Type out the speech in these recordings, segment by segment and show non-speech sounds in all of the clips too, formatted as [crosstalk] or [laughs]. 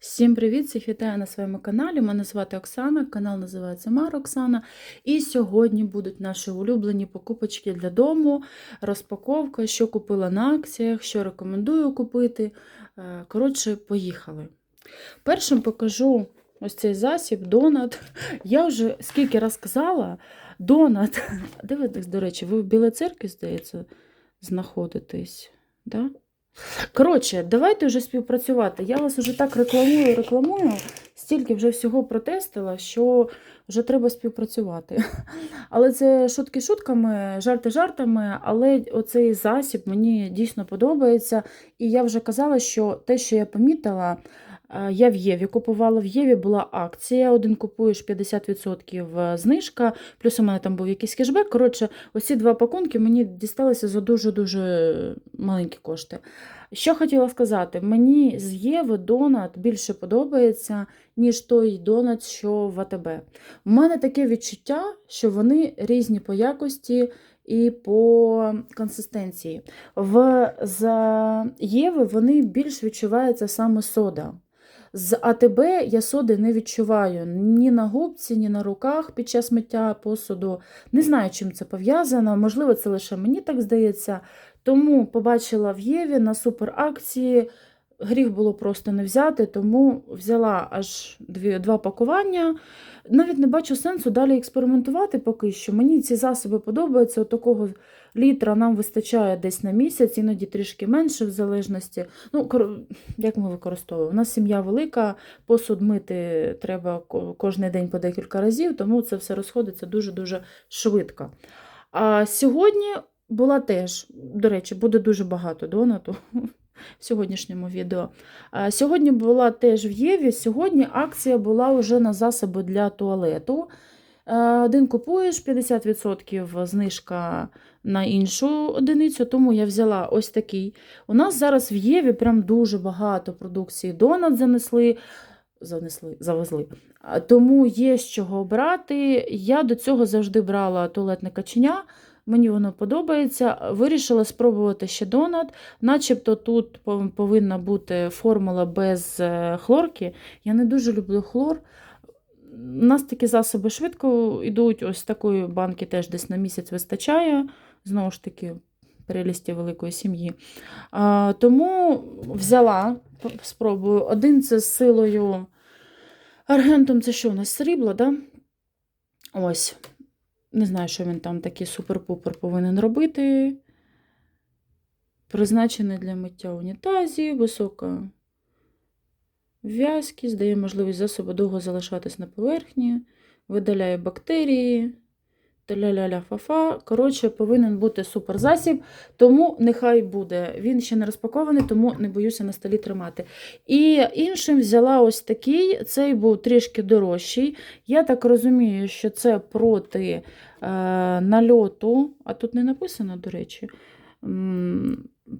Всім привіт! Всіх вітаю на своєму каналі. Мене звати Оксана, канал називається Мара Оксана. І сьогодні будуть наші улюблені покупочки для дому, розпаковка, що купила на акціях, що рекомендую купити. Е, Коротше, поїхали. Першим покажу ось цей засіб, донат. Я вже скільки раз казала, донат. [laughs] Ви, до речі, ви в Білій церкві, здається, знаходитесь? Да? Коротше, давайте вже співпрацювати. Я вас вже так рекламую, рекламую, стільки вже всього протестила, що вже треба співпрацювати. Але це шутки шутками, жарти жартами, але оцей засіб мені дійсно подобається. І я вже казала, що те, що я помітила, я в Єві купувала в Єві, була акція. Один купуєш 50% знижка, плюс у мене там був якийсь кешбек. Коротше, оці два пакунки мені дісталися за дуже-дуже маленькі кошти. Що хотіла сказати, мені з Єви донат більше подобається, ніж той донат, що в АТБ. У мене таке відчуття, що вони різні по якості і по консистенції. В за Єви вони більш відчуваються саме сода. З АТБ я соди не відчуваю ні на губці, ні на руках під час миття посуду. Не знаю, чим це пов'язано. Можливо, це лише мені так здається. Тому побачила в Єві на суперакції. Гріх було просто не взяти, тому взяла аж дві, два пакування. Навіть не бачу сенсу далі експериментувати поки що. Мені ці засоби подобаються. От такого літра нам вистачає десь на місяць, іноді трішки менше, в залежності. Ну, як ми використовуємо? У нас сім'я велика, посуд мити треба ко- кожен день по декілька разів, тому це все розходиться дуже-дуже швидко. А сьогодні була теж, до речі, буде дуже багато донату в сьогоднішньому відео. Сьогодні була теж в Єві. Сьогодні акція була вже на засоби для туалету. Е, Один купуєш 50% знижка на іншу одиницю, тому я взяла ось такий. У нас зараз в Єві прям дуже багато продукції донат занесли. Занесли, завезли. Тому є з чого брати. Я до цього завжди брала туалетне каченя. Мені воно подобається. Вирішила спробувати ще донат. Начебто тут повинна бути формула без е, хлорки. Я не дуже люблю хлор. У нас такі засоби швидко йдуть. Ось такої банки теж десь на місяць вистачає. Знову ж таки, прелісті великої сім'ї. А, тому взяла, спробую. Один це з силою. Аргентом це що у нас срібло, да? Ось. Не знаю, що він там такий супер-пупер повинен робити. Призначений для миття унітазів, висока в'язкість, дає можливість засобу довго залишатись на поверхні, видаляє бактерії. Та-ля-ля-ля фа-фа. Коротше, повинен бути суперзасіб, тому нехай буде. Він ще не розпакований, тому не боюся на столі тримати. І іншим взяла ось такий. Цей був трішки дорожчий. Я так розумію, що це проти е, нальоту, а тут не написано, до речі,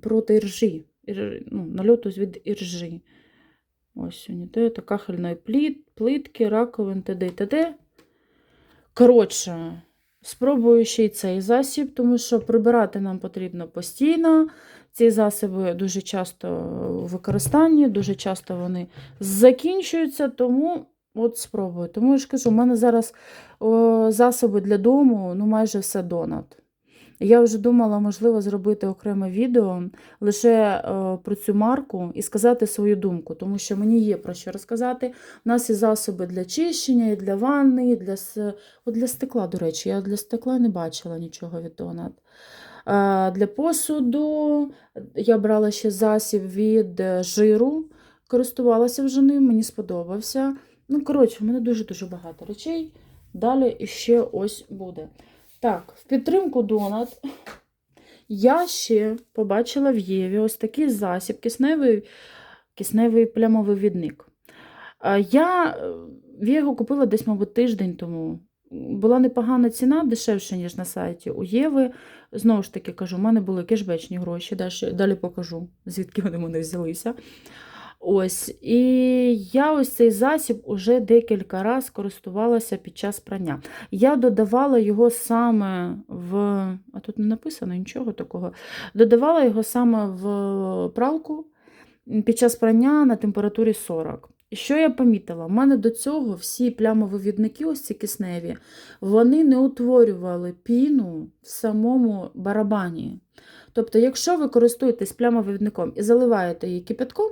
проти іржі. Ір, ну, нальоту від іржі. Ось унітет, кахельної пліт, плитки, раковин, т.д. і т.д. Коротше, спробую ще й цей засіб, тому що прибирати нам потрібно постійно. Ці засоби дуже часто в використанні, дуже часто вони закінчуються, тому от спробую. Тому я ж кажу, у мене зараз о, засоби для дому, ну майже все донат. Я вже думала, можливо, зробити окреме відео лише е, про цю марку і сказати свою думку, тому що мені є про що розказати. У нас є засоби для чищення, і для ванни, і для, от для стекла, до речі, я для стекла не бачила нічого від Донат. Е, Для посуду я брала ще засіб від е, жиру, користувалася вже ним, мені сподобався. Ну, коротше, в мене дуже-дуже багато речей. Далі іще ось буде. Так, в підтримку Донат я ще побачила в Єві ось такий засіб, кисневий, кисневий плямовий відник. Я е, в його купила десь, мабуть, тиждень тому. Була непогана ціна, дешевше, ніж на сайті у Єви. Знову ж таки кажу, у мене були кешбечні гроші, далі покажу, звідки вони мене взялися. Ось, і я ось цей засіб уже декілька разів користувалася під час прання. Я додавала його саме в. А тут не написано нічого такого. Додавала його саме в пралку під час прання на температурі 40. Що я помітила? У мене до цього всі плямовивідники, ось ці кисневі, вони не утворювали піну в самому барабані. Тобто, якщо ви користуєтесь плямовивідником і заливаєте її кипятком,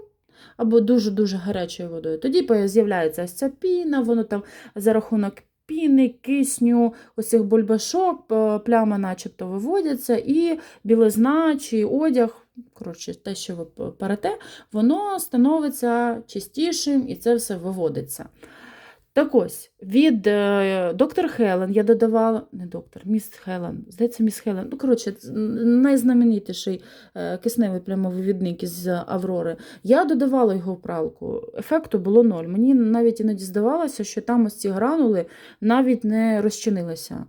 або дуже-дуже гарячою водою, тоді з'являється ось ця піна, воно там за рахунок піни, кисню, ось цих бульбашок, пляма начебто виводяться, і білизна чи одяг, коротше, те, що ви перете, воно становиться чистішим і це все виводиться. Так ось, від е, доктор Хелен я додавала, не доктор, міс Хелен, здається, міс Хелен. Ну, коротше, найзнаменитіший е, кисневий плямовивідник із Аврори. Я додавала його в пралку. Ефекту було ноль. Мені навіть іноді здавалося, що там ось ці гранули навіть не розчинилися.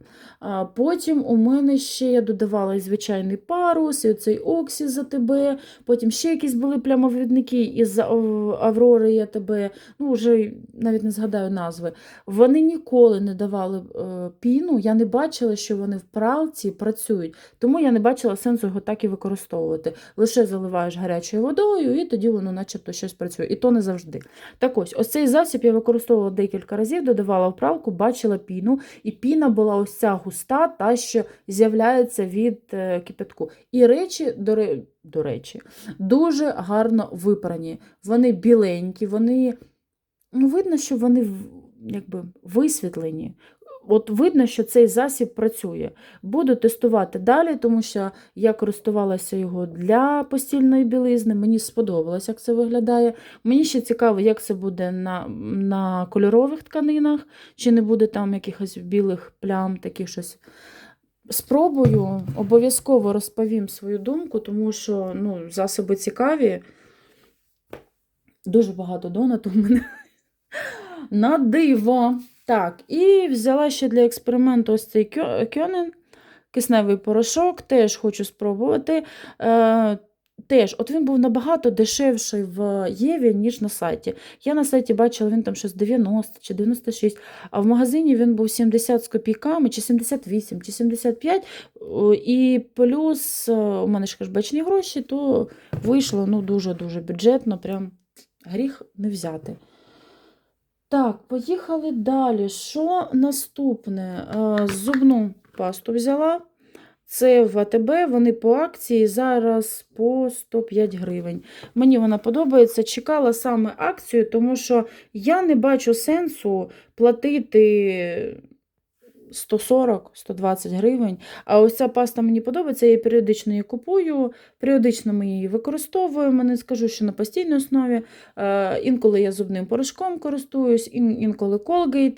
Потім у мене ще я додавала і звичайний парус, і оцей оксі за тебе. Потім ще якісь були плямовивідники із Аврори я тебе. Ну, вже навіть не згадаю назви. Вони ніколи не давали е, піну, я не бачила, що вони в пралці працюють, тому я не бачила сенсу його так і використовувати. Лише заливаєш гарячою водою, і тоді воно начебто щось працює. І то не завжди. Так ось, ось цей засіб я використовувала декілька разів, додавала в пралку, бачила піну, і піна була ось ця густа, та, що з'являється від е, кипятку. І речі, до, ре- до речі, дуже гарно випрані. Вони біленькі, вони. Ну, видно, що вони якби висвітлені. От видно, що цей засіб працює. Буду тестувати далі, тому що я користувалася його для постільної білизни. Мені сподобалось, як це виглядає. Мені ще цікаво, як це буде на, на кольорових тканинах, чи не буде там якихось білих плям, таких щось. Спробую, обов'язково розповім свою думку, тому що ну, засоби цікаві. Дуже багато донату в мене на диво. Так, і взяла ще для експерименту ось цей кьо- кьонен, кисневий порошок, теж хочу спробувати. Е, теж, от він був набагато дешевший в Єві, ніж на сайті. Я на сайті бачила, він там щось 90 чи 96, а в магазині він був 70 з копійками, чи 78, чи 75. І плюс е, у мене ж кешбечні гроші, то вийшло ну, дуже-дуже бюджетно, прям гріх не взяти. Так, поїхали далі. Що наступне? Е, Зубну пасту взяла. Це в АТБ, вони по акції зараз по 105 гривень. Мені вона подобається. Чекала саме акцію, тому що я не бачу сенсу платити 140-120 гривень. А ось ця паста мені подобається, я її періодично її купую, періодично ми її використовуємо. Не скажу, що на постійній основі. Е, Інколи я зубним порошком користуюсь, ін- інколи Colgate,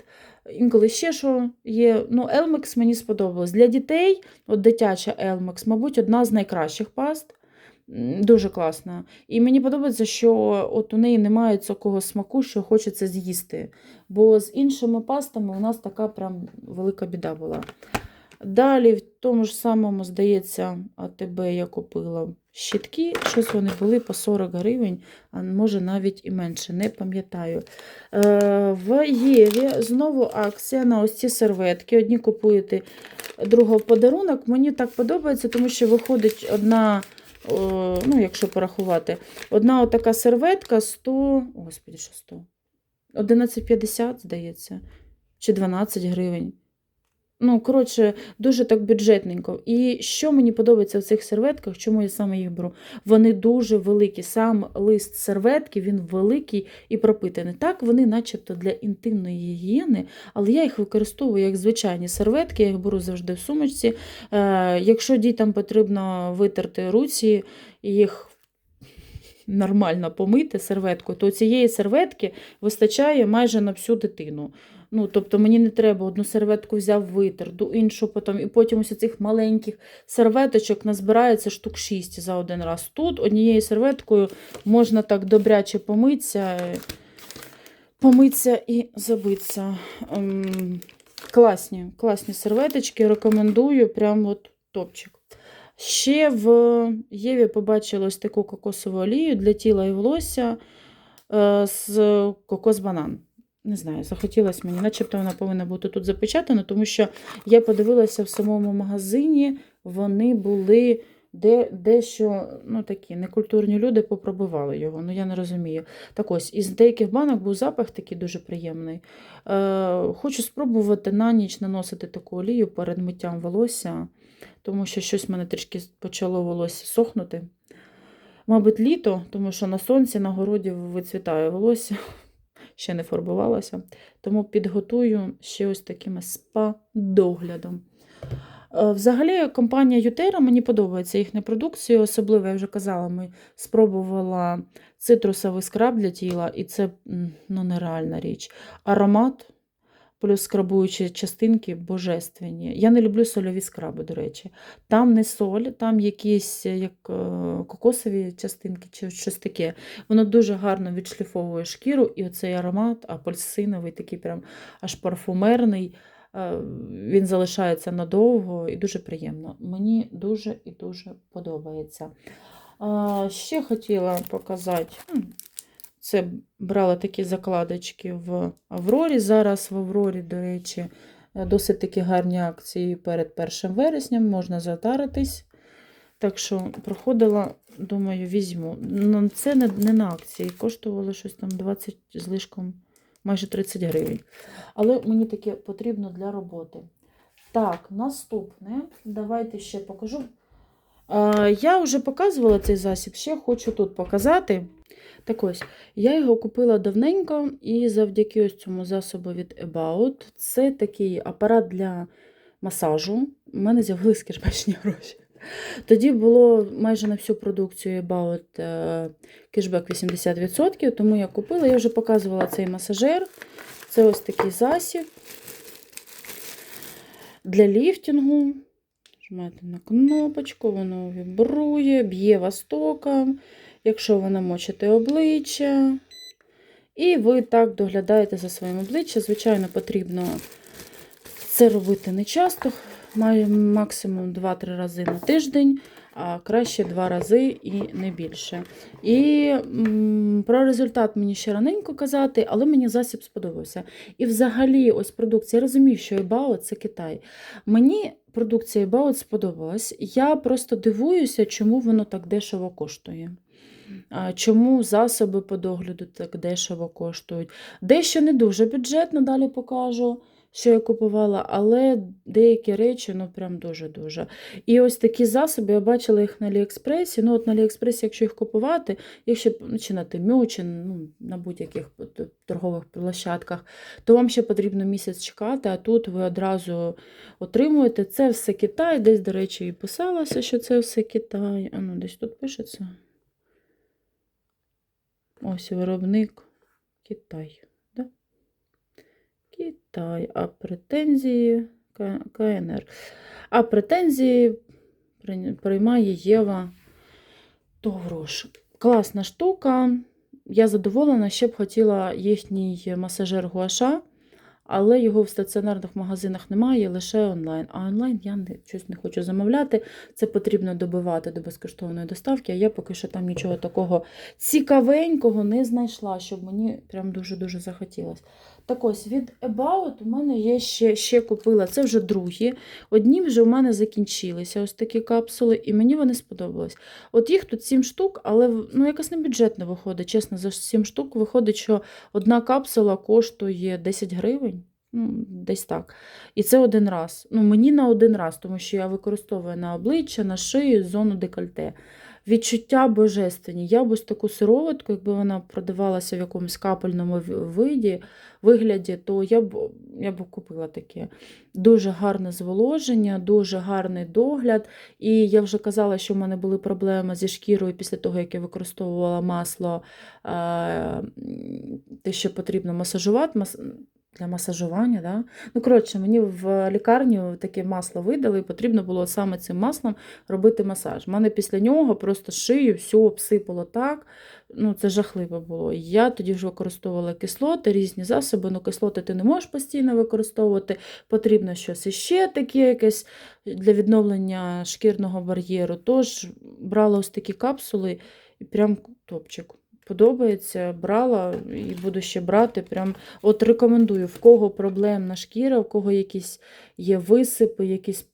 інколи ще що є. Ну, Elmex мені сподобалось. Для дітей, от дитяча Elmex, мабуть, одна з найкращих паст. Дуже класна. І мені подобається, що от у неї немає такого смаку, що хочеться з'їсти. Бо з іншими пастами у нас така прям велика біда була. Далі, в тому ж самому, здається, АТБ я купила щітки. Щось вони були по 40 гривень, а може навіть і менше, не пам'ятаю. Е, в Єві знову акція на ось ці серветки. Одні купуєте, друга подарунок. Мені так подобається, тому що виходить одна, ну, якщо порахувати, одна отака серветка 100, господи, що 100? 11,50, здається, чи 12 гривень. Ну, коротше, дуже так бюджетненько. І що мені подобається в цих серветках, чому я саме їх беру? Вони дуже великі. Сам лист серветки, він великий і пропитаний. Так, вони начебто для інтимної гігієни, але я їх використовую як звичайні серветки, я їх беру завжди в сумочці. Е, якщо дітям потрібно витерти руці їх нормально помити серветкою, то цієї серветки вистачає майже на всю дитину. Ну, тобто мені не треба одну серветку взяв витер, іншу потім, і потім ось цих маленьких серветочок назбирається штук 6 за один раз. Тут однією серветкою можна так добряче помитися, е, помитися і забитися. Ем, класні, класні серветочки, рекомендую, прям от топчик. Ще в Єві побачила ось таку кокосову олію для тіла і волосся е, з кокос-банан. Не знаю, захотілося мені, начебто вона повинна бути тут запечатана, тому що я подивилася в самому магазині, вони були де дещо ну, такі некультурні люди попробували його. Ну я не розумію. Так ось, із деяких банок був запах такий дуже приємний. Е, хочу спробувати на ніч наносити таку олію перед миттям волосся, тому що щось в мене трішки почало волосся сохнути. Мабуть, літо, тому що на сонці, на городі вицвітає волосся, ще не фарбувалася. Тому підготую ще ось такими спа-доглядом. Е, Взагалі, компанія Ютера мені подобається їхня продукція, особливо, я вже казала, ми спробувала цитрусовий скраб для тіла, і це ну, нереальна річ. Аромат плюс скрабуючі частинки божественні. Я не люблю сольові скраби, до речі. Там не соль, там якісь е, як е, кокосові частинки чи щось таке. Воно дуже гарно відшліфовує шкіру, і оцей аромат апельсиновий, такий прям аж парфумерний. Е, Він залишається надовго і дуже приємно. Мені дуже і дуже подобається. Ще хотіла показати. Це брала такі закладочки в Аврорі. Зараз в Аврорі, до речі, е, досить такі гарні акції перед 1 вересням, можна затаритись. Так що проходила, думаю, візьму. Ну, Це не, на акції, коштувало щось там 20 з майже 30 гривень. Але мені таке потрібно для роботи. Так, наступне. Давайте ще покажу. Я вже показувала цей засіб, ще хочу тут показати. Так ось, я його купила давненько, і завдяки ось цьому засобу від About. Це такий апарат для масажу. У мене з'явились кешбечні гроші. Тоді було майже на всю продукцію About е, кешбек 80%, тому я купила. Я вже показувала цей масажер. Це ось такий засіб для ліфтингу. Нажимаєте на кнопочку, воно вібрує, б'є вас током, якщо ви намочите обличчя. І ви так доглядаєте за своїм обличчям. Звичайно, потрібно це робити не часто, максимум 2-3 рази на тиждень, а краще 2 рази і не більше. І м, про результат мені ще раненько казати, але мені засіб сподобався. І взагалі, ось продукція, я розумію, що Ебао це Китай. Мені продукція Ебао сподобалась. Я просто дивуюся, чому воно так дешево коштує. Чому засоби по догляду так дешево коштують? Дещо не дуже бюджетно, далі покажу, що я купувала, але деякі речі, ну прям дуже-дуже. І ось такі засоби, я бачила їх на Аліекспресі. Ну, от на Аліекспресі, якщо їх купувати, якщо ну, чи на Тимю, чи ну, на будь-яких торгових площадках, то вам ще потрібно місяць чекати, а тут ви одразу отримуєте. Це все Китай. Десь, до речі, і писалося, що це все Китай. А ну, десь тут пишеться. Ось виробник Китай. Китай. А претензії КНР. А претензії приймає Єва Товрош. Класна штука. Я задоволена, ще б хотіла їхній масажер Гуаша, але його в стаціонарних магазинах немає, лише онлайн. А онлайн я не, щось не хочу замовляти. Це потрібно добивати до безкоштовної доставки, а я поки що там нічого такого цікавенького не знайшла, щоб мені прям дуже-дуже захотілося. Так ось від About у мене є ще, ще купила, це вже другі. Одні вже у мене закінчилися ось такі капсули, і мені вони сподобались. От їх тут 7 штук, але ну, якось не бюджетно виходить. Чесно, за 7 штук виходить, що одна капсула коштує 10 гривень. Ну, десь так. І це один раз. Ну, мені на один раз, тому що я використовую на обличчя, на шию, зону декольте. Відчуття божественні. Я б ось таку сироватку, якби вона продавалася в якомусь капельному виді, вигляді, то я б, я б купила таке. Дуже гарне зволоження, дуже гарний догляд. І я вже казала, що в мене були проблеми зі шкірою після того, як я використовувала масло, е, те, що потрібно масажувати. Для масажування, да? Ну, коротше, мені в лікарню таке масло видали, і потрібно було саме цим маслом робити масаж. У мене після нього просто шию все обсипало так. Ну, це жахливо було. Я тоді вже використовувала кислоти, різні засоби. Ну, кислоти ти не можеш постійно використовувати. Потрібно щось іще таке, якесь для відновлення шкірного бар'єру. Тож брала ось такі капсули і прям топчик. Подобається, брала і буду ще брати. Прям от рекомендую, в кого проблемна шкіра, в кого якісь є висипи, якісь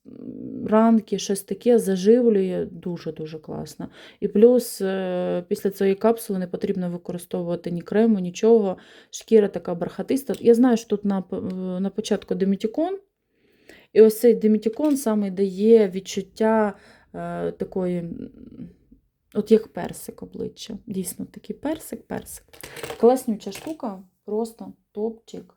ранки, щось таке заживлює. Дуже-дуже класно. І плюс е, після цієї капсули не потрібно використовувати ні крему, нічого. Шкіра така бархатиста. Я знаю, що тут на, е, на початку демітікон. І ось цей демітікон саме дає відчуття е, такої, от як персик обличчя. Дійсно, такий персик, персик. Класнюча штука, просто топчик.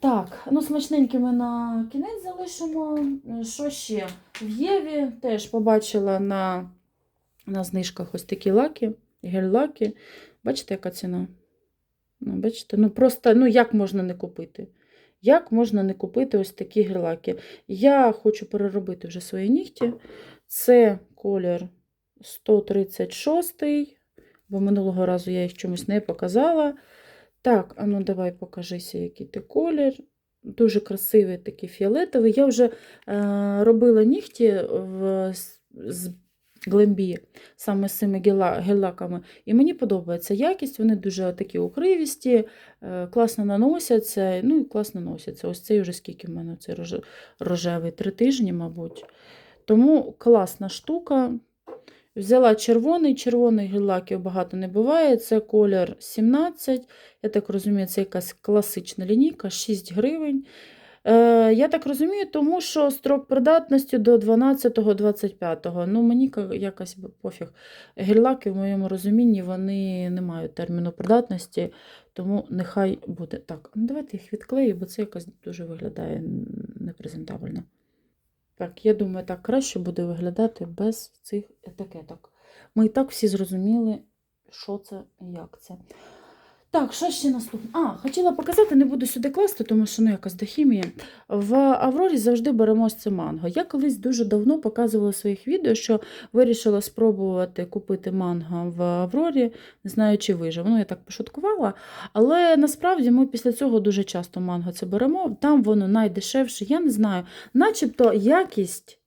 Так, ну смачненькі ми на кінець залишимо. Що ще? В Єві теж побачила на, на знижках ось такі лаки, гель-лаки. Бачите, яка ціна? Ну, бачите, ну просто ну як можна не купити? Як можна не купити ось такі гель-лаки? Я хочу переробити вже свої нігті. Це колір 136, бо минулого разу я їх чомусь не показала. Так, а ну давай покажися, який ти колір. Дуже красивий такий фіолетовий. Я вже е, робила нігті в, з- глембі, саме з цими гела- гель-лаками. І мені подобається якість, вони дуже такі укривісті, е, класно наносяться, ну і класно носяться. Ось цей вже скільки в мене цей рожевий, три тижні, мабуть. Тому класна штука. Взяла червоний, червоний гель-лаків багато не буває. Це колір 17. Я так розумію, це якась класична лінійка, 6 гривень. Е, я так розумію, тому що строк придатності до 12-25. Ну, мені якось пофіг. Гель-лаки, в моєму розумінні, вони не мають терміну придатності, тому нехай буде. Так, ну давайте їх відклею, бо це якось дуже виглядає непрезентабельно. Так, я думаю, так краще буде виглядати без цих етикеток. Ми і так всі зрозуміли, що це і як це. Так, що ще наступне? А, хотіла показати, не буду сюди класти, тому що ну, якась до хімії. В Аврорі завжди беремо це манго. Я колись дуже давно показувала в своїх відео, що вирішила спробувати купити манго в Аврорі, не знаю, чи вижив. Ну, я так пошуткувала. Але насправді ми після цього дуже часто манго це беремо. Там воно найдешевше, я не знаю. Начебто якість,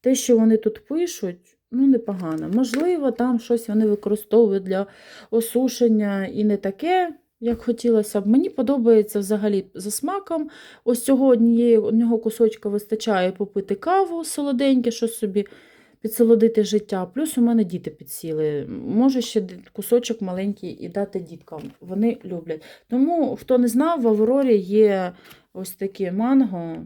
те, що вони тут пишуть, ну, непогано. Можливо, там щось вони використовують для осушення і не таке, як хотілося б. Мені подобається взагалі за смаком. Ось цього однієї, одного кусочка вистачає попити каву солоденьке, щось собі підсолодити життя. Плюс у мене діти підсіли. Може ще кусочок маленький і дати діткам. Вони люблять. Тому, хто не знав, в Аврорі є ось таке манго,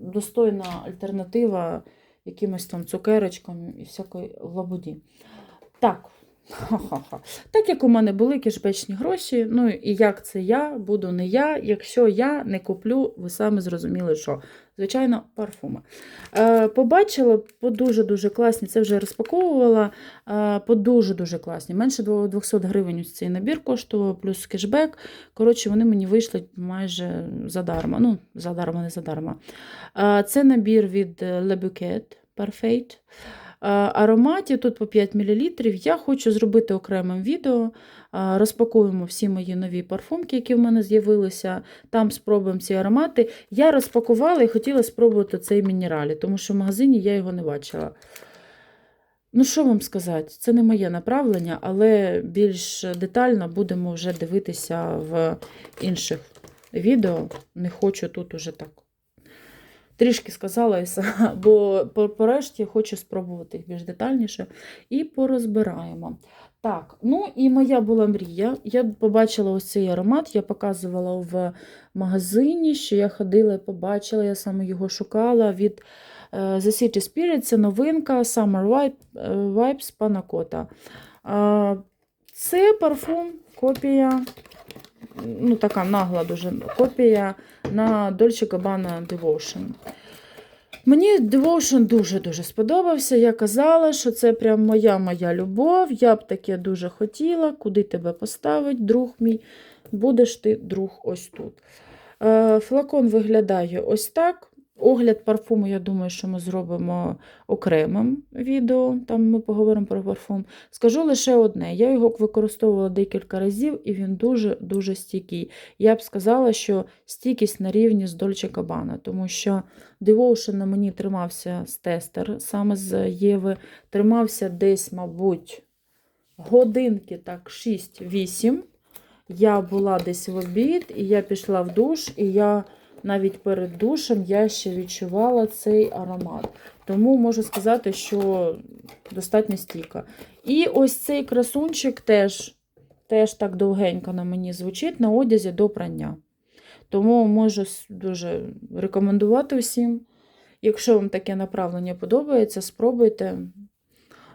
достойна альтернатива якимось там цукерочком і всякої лабуді. Так. Ха-ха-ха. Так як у мене були кешбечні гроші, ну і як це я, буду не я, якщо я не куплю, ви самі зрозуміли, що. Звичайно, парфуми. Е, побачила по дуже-дуже класні, це вже розпаковувала, е, по дуже-дуже класні. Менше 200 гривень ось цей набір коштував, плюс кешбек. Коротше, вони мені вийшли майже задарма. Ну, задарма, не задарма. Е, це набір від Le Bouquet Parfait. Е, Ароматів тут по 5 мл. Я хочу зробити окремим відео. Е, Розпакуємо всі мої нові парфумки, які в мене з'явилися. Там спробуємо ці аромати. Я розпакувала і хотіла спробувати цей мінералі, тому що в магазині я його не бачила. Ну, що вам сказати, це не моє направлення, але більш детально будемо вже дивитися в інших відео. Не хочу тут уже так. Трішки сказала, [laughs] бо по- порешті хочу спробувати їх більш детальніше і порозбираємо. Так, ну і моя була мрія. Я побачила ось цей аромат, я показувала в магазині, що я ходила і побачила, я саме його шукала від е, The City Spirit. Це новинка Summer е, Vibes. Е, Це парфум, копія, ну така нагла дуже копія на Dolce Gabbana Devotion. Мені Devotion дуже-дуже сподобався. Я казала, що це прям моя моя любов. Я б таке дуже хотіла. Куди тебе поставить, друг мій? Будеш ти друг ось тут. Е, Флакон виглядає ось так. Огляд парфуму, я думаю, що ми зробимо окремим відео. Там ми поговоримо про парфум. Скажу лише одне: я його використовувала декілька разів, і він дуже-дуже стійкий. Я б сказала, що стійкість на рівні з Dolce Gabbana, тому що Devotion на мені тримався з тестер, саме з Єви. Тримався десь, мабуть, годинки, так, 6-8. Я була десь в обід, і я пішла в душ, і я навіть перед душем я ще відчувала цей аромат. Тому можу сказати, що достатньо стійка. І ось цей красунчик теж, теж так довгенько на мені звучить на одязі до прання. Тому можу дуже рекомендувати всім. Якщо вам таке направлення подобається, спробуйте.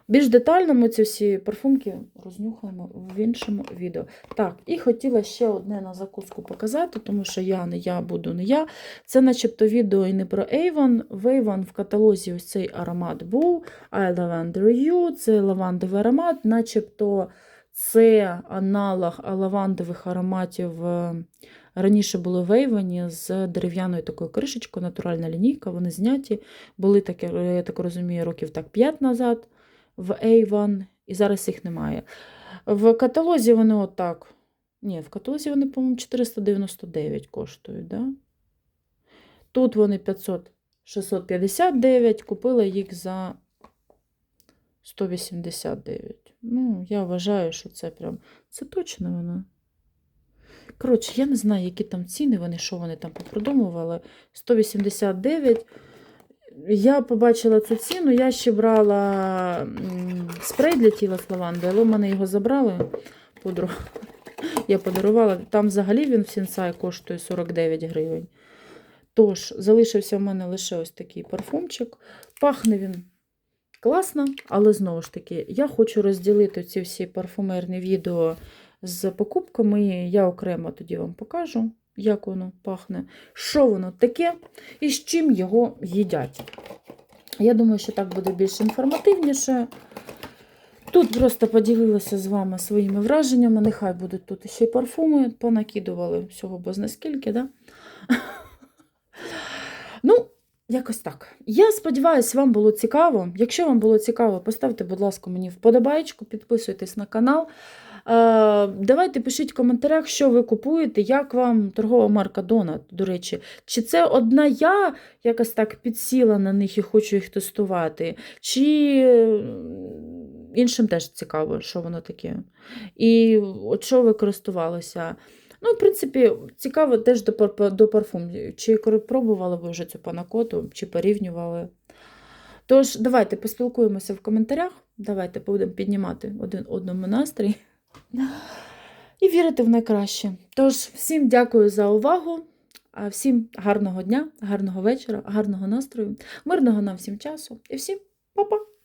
Більш детально ми ці всі парфумки рознюхаємо в іншому відео. Так, і хотіла ще одне на закуску показати, тому що я не я буду не я. Це начебто відео і не про Avon. В Avon в каталозі ось цей аромат був. I Lavender You, це лавандовий аромат, начебто це аналог лавандових ароматів. е, Раніше були в Avon з дерев'яною такою кришечкою, натуральна лінійка, вони зняті. Були таке, я так розумію, років так 5 назад в Avon, і зараз їх немає. В каталозі вони отак. Ні, в каталозі вони, по-моєму, 499 коштують, да? Тут вони 500, 659, купила їх за 189. Ну, я вважаю, що це прям. Це точно воно. Коротше, я не знаю, які там ціни вони, що вони там попродумували. 189. Я побачила цю ціну, я ще брала спрей для тіла з лаванди, але в мене його забрали. Пудру. [laughs] Я подарувала. Там взагалі він в Сінсай коштує 49 гривень. Тож, залишився в мене лише ось такий парфумчик. Пахне він класно, але знову ж таки, я хочу розділити ці всі парфумерні відео з покупками. Я окремо тоді вам покажу, як воно пахне, що воно таке і з чим його їдять. Я думаю, що так буде більш інформативніше. Тут просто поділилася з вами своїми враженнями. Нехай будуть тут ще й парфуми, понакидували всього бо наскільки, да? [laughs] Ну, якось так. Я сподіваюся, вам було цікаво. Якщо вам було цікаво, поставте, будь ласка, мені вподобайку, підписуйтесь на канал. Е, Давайте пишіть в коментарях, що ви купуєте, як вам торгова марка Донат, до речі. Чи це одна я якось так підсіла на них і хочу їх тестувати, чи іншим теж цікаво, що воно таке. І от що ви користувалися. Ну, в принципі, цікаво теж до, до парфум. Чи пробували ви вже цю панакоту, чи порівнювали. Тож, давайте поспілкуємося в коментарях. Давайте будемо піднімати один одному настрій і вірити в найкраще. Тож, всім дякую за увагу. Всім гарного дня, гарного вечора, гарного настрою, мирного нам всім часу і всім па-па!